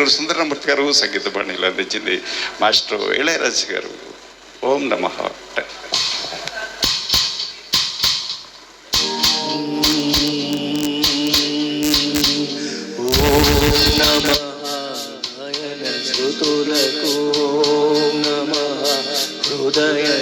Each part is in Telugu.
సుందరమూర్తి గారు సంగీత బాణీలు అందించింది మాస్టర్ ఇళయరాజు గారు ఓం నమ శృతులకు నమ హృదయలకు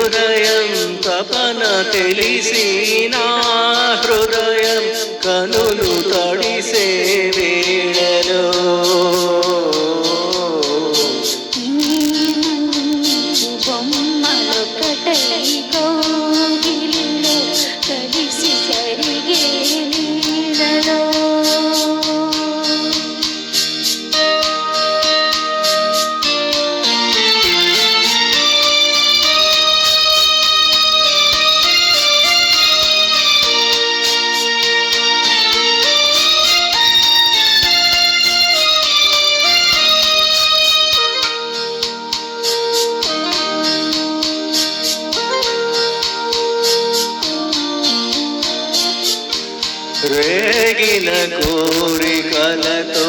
హృదయం తపన తెలిసిన హృదయం కనులు రేగిన కోరికలతో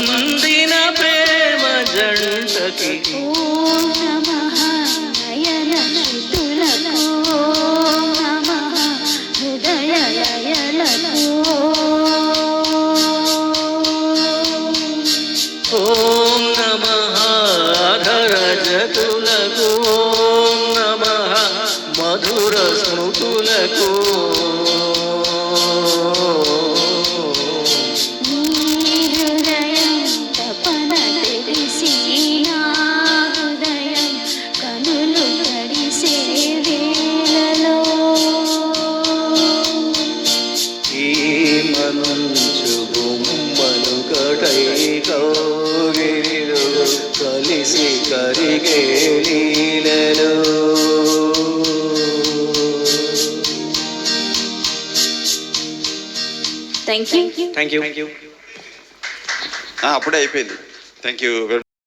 ಮಂದಿನ ಪ್ರೇಮ ಜಂಟಕಿ ಓಂ ನಮಃ ನಯನ ತುಲಕೋ ನಮಃ ಹೃದಯ ಯಯನ ಓಂ కౌగిలిలో కలిసి కరిగే నీలలో థ్యాంక్ యూ థ్యాంక్ యూ అప్పుడే అయిపోయింది. Thank you